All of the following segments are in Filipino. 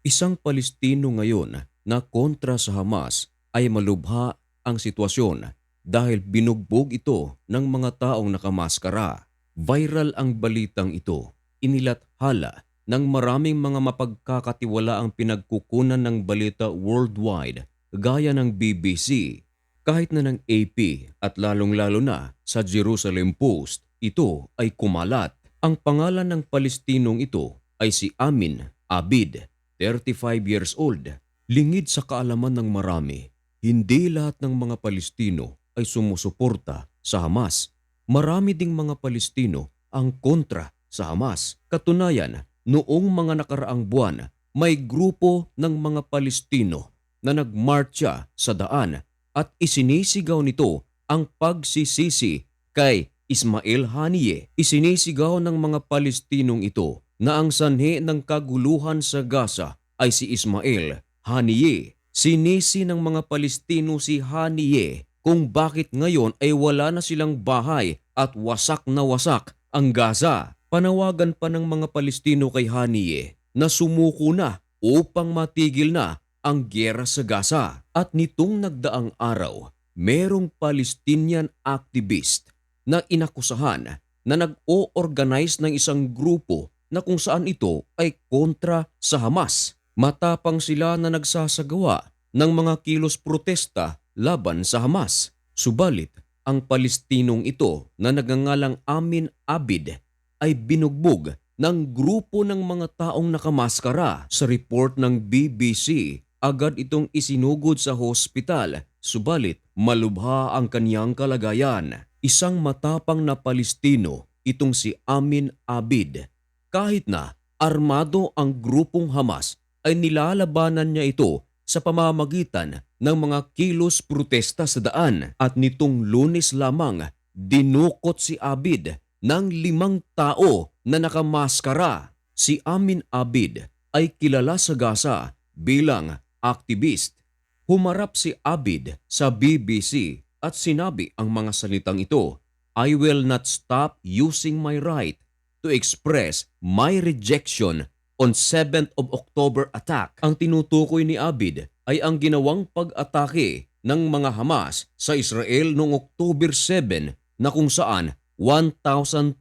Isang Palestino ngayon na kontra sa Hamas ay malubha ang sitwasyon dahil binugbog ito ng mga taong nakamaskara. Viral ang balitang ito. Inilathala ng maraming mga mapagkakatiwala ang pinagkukunan ng balita worldwide gaya ng BBC. Kahit na ng AP at lalong-lalo na sa Jerusalem Post, ito ay kumalat. Ang pangalan ng Palestinong ito ay si Amin Abid, 35 years old. Lingid sa kaalaman ng marami, hindi lahat ng mga Palestino ay sumusuporta sa Hamas. Marami ding mga Palestino ang kontra sa Hamas. Katunayan, noong mga nakaraang buwan, may grupo ng mga Palestino na nagmarcha sa daan at isinisigaw nito ang pagsisisi kay Ismail Haniyeh. Isinisigaw ng mga Palestinong ito na ang sanhi ng kaguluhan sa Gaza ay si Ismail Haniyeh. Sinisi ng mga Palestino si Haniyeh kung bakit ngayon ay wala na silang bahay at wasak na wasak ang Gaza. Panawagan pa ng mga Palestino kay Haniyeh na sumuko na upang matigil na ang gyera sa Gaza. At nitong nagdaang araw, merong Palestinian activist na inakusahan na nag-o-organize ng isang grupo na kung saan ito ay kontra sa Hamas. Matapang sila na nagsasagawa ng mga kilos protesta laban sa Hamas. Subalit, ang Palestinong ito na nagangalang Amin Abid ay binugbog ng grupo ng mga taong nakamaskara. Sa report ng BBC, agad itong isinugod sa hospital. Subalit, malubha ang kanyang kalagayan. Isang matapang na Palestino itong si Amin Abid. Kahit na armado ang grupong Hamas ay nilalabanan niya ito sa pamamagitan ng mga kilos protesta sa daan at nitong lunes lamang dinukot si Abid ng limang tao na nakamaskara. Si Amin Abid ay kilala sa Gaza bilang activist. Humarap si Abid sa BBC at sinabi ang mga salitang ito, I will not stop using my right to express my rejection on 7th of October attack. Ang tinutukoy ni Abid ay ang ginawang pag-atake ng mga Hamas sa Israel noong October 7 na kung saan 1,200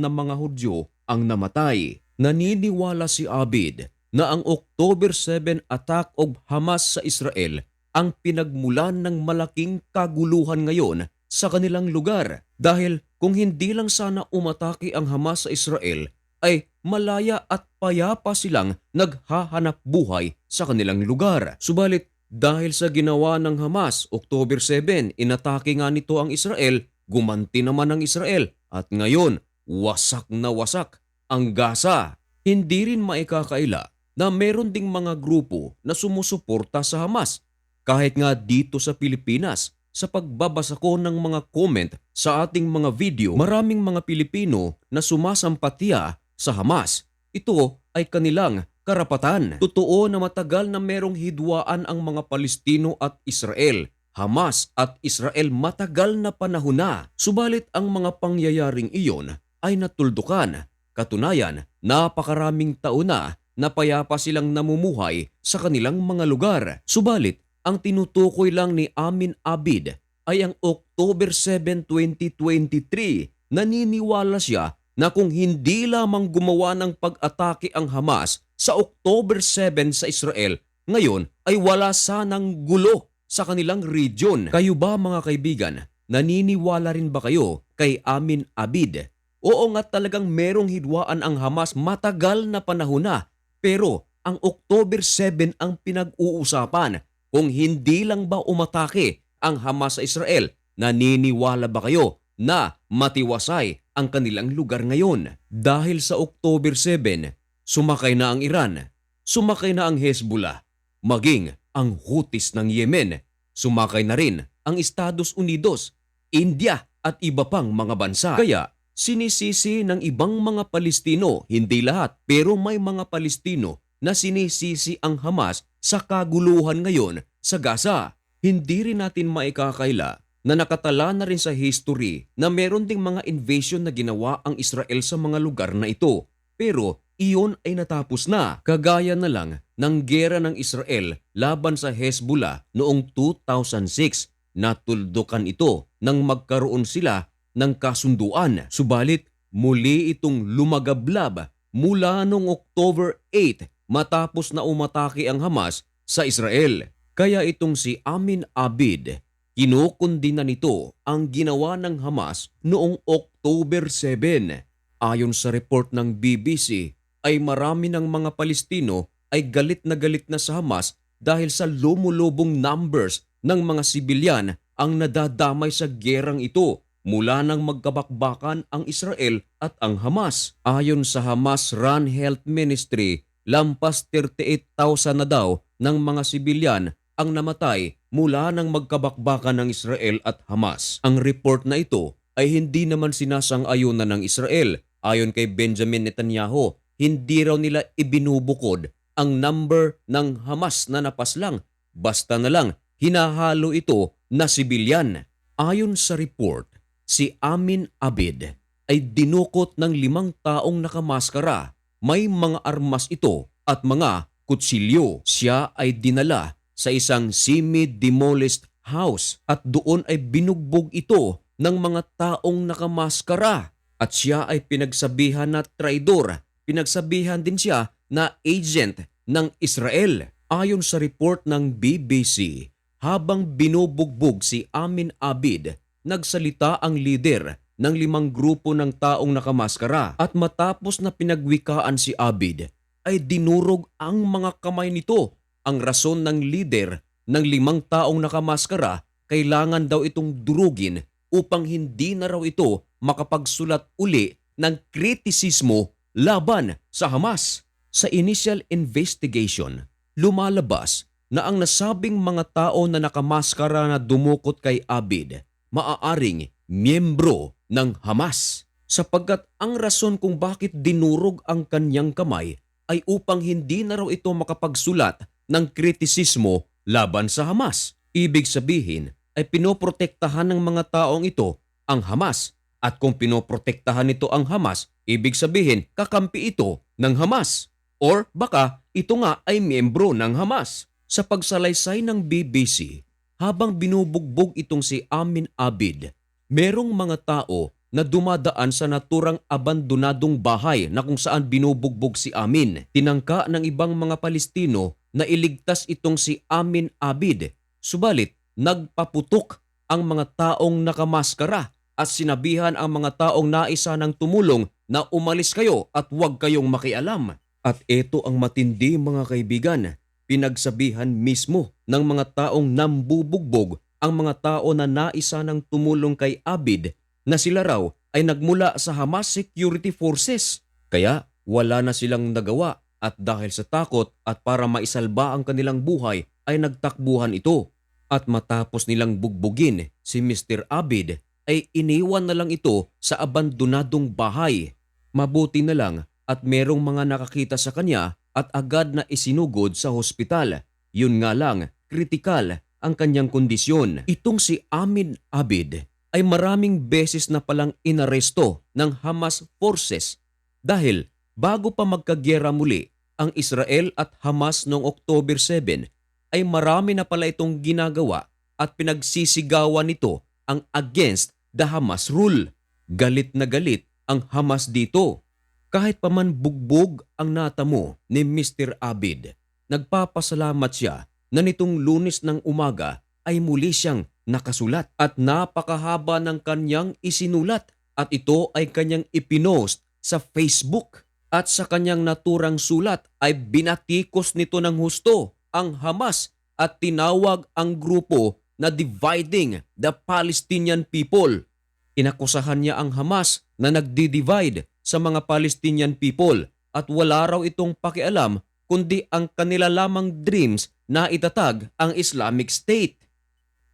na mga Hudyo ang namatay. Naniniwala si Abid na ang October 7 attack of Hamas sa Israel ang pinagmulan ng malaking kaguluhan ngayon sa kanilang lugar. Dahil kung hindi lang sana umatake ang Hamas sa Israel, ay malaya at payapa silang naghahanap buhay sa kanilang lugar. Subalit dahil sa ginawa ng Hamas, October 7, inatake nga nito ang Israel, gumanti naman ang Israel at ngayon wasak na wasak ang Gaza. Hindi rin maikakaila na meron ding mga grupo na sumusuporta sa Hamas. Kahit nga dito sa Pilipinas, sa pagbabasa ko ng mga comment sa ating mga video, maraming mga Pilipino na sumasampatya sa Hamas. Ito ay kanilang karapatan. Totoo na matagal na merong hidwaan ang mga Palestino at Israel. Hamas at Israel matagal na panahon na. Subalit ang mga pangyayaring iyon ay natuldukan. Katunayan, napakaraming taon na na payapa silang namumuhay sa kanilang mga lugar. Subalit, ang tinutukoy lang ni Amin Abid ay ang October 7, 2023. Naniniwala siya na kung hindi lamang gumawa ng pag-atake ang Hamas sa October 7 sa Israel, ngayon ay wala sanang gulo sa kanilang region. Kayo ba mga kaibigan, naniniwala rin ba kayo kay Amin Abid? Oo nga talagang merong hidwaan ang Hamas matagal na panahon na, pero ang October 7 ang pinag-uusapan. Kung hindi lang ba umatake ang Hamas sa Israel, naniniwala ba kayo na matiwasay ang kanilang lugar ngayon? Dahil sa October 7, sumakay na ang Iran, sumakay na ang Hezbollah, maging ang Houthis ng Yemen, sumakay na rin ang Estados Unidos, India at iba pang mga bansa. Kaya sinisisi ng ibang mga Palestino, hindi lahat, pero may mga Palestino na sinisisi ang Hamas sa kaguluhan ngayon sa Gaza. Hindi rin natin maikakaila na nakatala na rin sa history na meron ding mga invasion na ginawa ang Israel sa mga lugar na ito. Pero iyon ay natapos na. Kagaya na lang ng gera ng Israel laban sa Hezbollah noong 2006. Natuldukan ito nang magkaroon sila ng kasunduan. Subalit muli itong lumagablab mula noong October 8 matapos na umatake ang Hamas sa Israel. Kaya itong si Amin Abid, kinukundina nito ang ginawa ng Hamas noong October 7. Ayon sa report ng BBC, ay marami ng mga Palestino ay galit na galit na sa Hamas dahil sa lumulubong numbers ng mga sibilyan ang nadadamay sa gerang ito mula nang magkabakbakan ang Israel at ang Hamas. Ayon sa Hamas Run Health Ministry, lampas 38,000 na daw ng mga sibilyan ang namatay mula nang magkabakbakan ng Israel at Hamas. Ang report na ito ay hindi naman sinasang-ayunan ng Israel. Ayon kay Benjamin Netanyahu, hindi raw nila ibinubukod ang number ng Hamas na napaslang. Basta na lang, hinahalo ito na sibilyan. Ayon sa report, si Amin Abid ay dinukot ng limang taong nakamaskara. May mga armas ito at mga kutsilyo. Siya ay dinala sa isang semi-demolished house at doon ay binugbog ito ng mga taong nakamaskara. At siya ay pinagsabihan na traidor. Pinagsabihan din siya na agent ng Israel. Ayon sa report ng BBC, habang binubugbog si Amin Abid, nagsalita ang leader ng limang grupo ng taong nakamaskara at matapos na pinagwikaan si Abid ay dinurog ang mga kamay nito. Ang rason ng leader ng limang taong nakamaskara kailangan daw itong durugin upang hindi na raw ito makapagsulat uli ng kritisismo laban sa Hamas. Sa initial investigation, lumalabas na ang nasabing mga tao na nakamaskara na dumukot kay Abid maaaring miyembro ng Hamas sapagkat ang rason kung bakit dinurog ang kanyang kamay ay upang hindi na raw ito makapagsulat ng kritisismo laban sa Hamas. Ibig sabihin ay pinoprotektahan ng mga taong ito ang Hamas at kung pinoprotektahan nito ang Hamas, ibig sabihin kakampi ito ng Hamas. Or baka ito nga ay miyembro ng Hamas. Sa pagsalaysay ng BBC, habang binubugbog itong si Amin Abid, merong mga tao na dumadaan sa naturang abandonadong bahay na kung saan binubugbog si Amin. Tinangka ng ibang mga Palestino na iligtas itong si Amin Abid. Subalit, nagpaputok ang mga taong nakamaskara at sinabihan ang mga taong naisa ng tumulong na umalis kayo at huwag kayong makialam. At ito ang matindi mga kaibigan, pinagsabihan mismo ng mga taong nambubugbog ang mga tao na naisa ng tumulong kay Abid na sila raw ay nagmula sa Hamas Security Forces. Kaya wala na silang nagawa at dahil sa takot at para maisalba ang kanilang buhay ay nagtakbuhan ito. At matapos nilang bugbugin si Mr. Abid ay iniwan na lang ito sa abandonadong bahay. Mabuti na lang at merong mga nakakita sa kanya at agad na isinugod sa hospital. Yun nga lang, kritikal ang kanyang kondisyon. Itong si Amin Abid ay maraming beses na palang inaresto ng Hamas forces dahil bago pa magkagyera muli ang Israel at Hamas noong October 7 ay marami na pala itong ginagawa at pinagsisigawan nito ang against the Hamas rule. Galit na galit ang Hamas dito. Kahit pa man bugbog ang natamo ni Mr. Abid, nagpapasalamat siya na nitong lunes ng umaga ay muli siyang nakasulat at napakahaba ng kanyang isinulat at ito ay kanyang ipinost sa Facebook. At sa kanyang naturang sulat ay binatikos nito ng husto ang Hamas at tinawag ang grupo na dividing the Palestinian people. Inakusahan niya ang Hamas na nagdi-divide sa mga Palestinian people at wala raw itong pakialam kundi ang kanila lamang dreams na itatag ang Islamic State.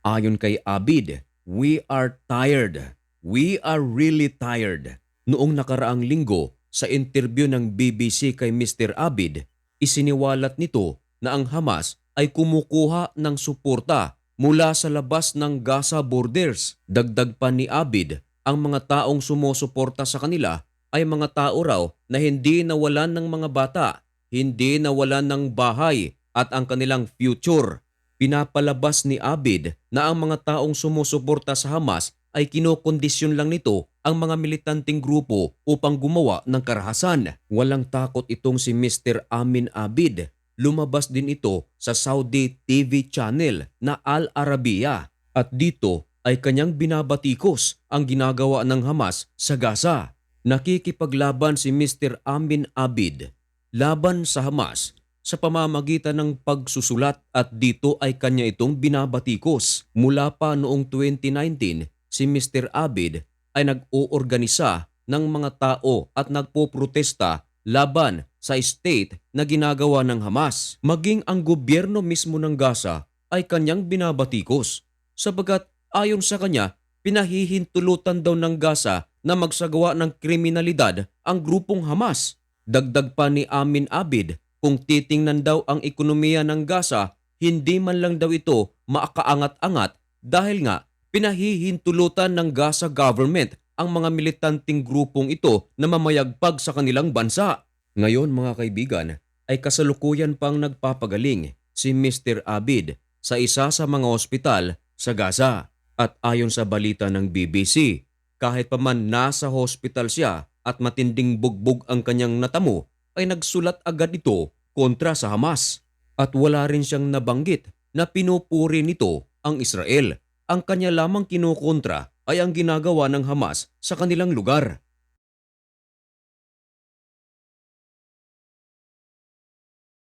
Ayon kay Abid, we are tired. We are really tired. Noong nakaraang linggo sa interview ng BBC kay Mr. Abid, isiniwalat nito na ang Hamas ay kumukuha ng suporta mula sa labas ng Gaza borders. Dagdag pa ni Abid, ang mga taong sumusuporta sa kanila ay mga tao raw na hindi nawalan ng mga bata, hindi nawalan ng bahay at ang kanilang future. Pinapalabas ni Abid na ang mga taong sumusuporta sa Hamas ay kinokondisyon lang nito ang mga militanteng grupo upang gumawa ng karahasan. Walang takot itong si Mr. Amin Abid. Lumabas din ito sa Saudi TV channel na Al Arabiya at dito ay kanyang binabatikos ang ginagawa ng Hamas sa Gaza. Nakikipaglaban si Mr. Amin Abid laban sa Hamas sa pamamagitan ng pagsusulat at dito ay kanya itong binabatikos. Mula pa noong 2019, si Mr. Abid ay nag-oorganisa ng mga tao at nagpoprotesta laban sa state na ginagawa ng Hamas. Maging ang gobyerno mismo ng Gaza ay kanyang binabatikos sabagat ayon sa kanya, pinahihintulutan daw ng Gaza na magsagawa ng kriminalidad ang grupong Hamas. Dagdag pa ni Amin Abid, kung titingnan daw ang ekonomiya ng Gaza, hindi man lang daw ito maakaangat-angat dahil nga pinahihintulutan ng Gaza government ang mga militanting grupong ito na mamayagpag sa kanilang bansa. Ngayon mga kaibigan, ay kasalukuyan pang nagpapagaling si Mr. Abid sa isa sa mga ospital sa Gaza. At ayon sa balita ng BBC, kahit pa man nasa hospital siya at matinding bugbog ang kanyang natamo, ay nagsulat agad ito kontra sa Hamas. At wala rin siyang nabanggit na pinupuri nito ang Israel. Ang kanya lamang kinukontra ay ang ginagawa ng Hamas sa kanilang lugar.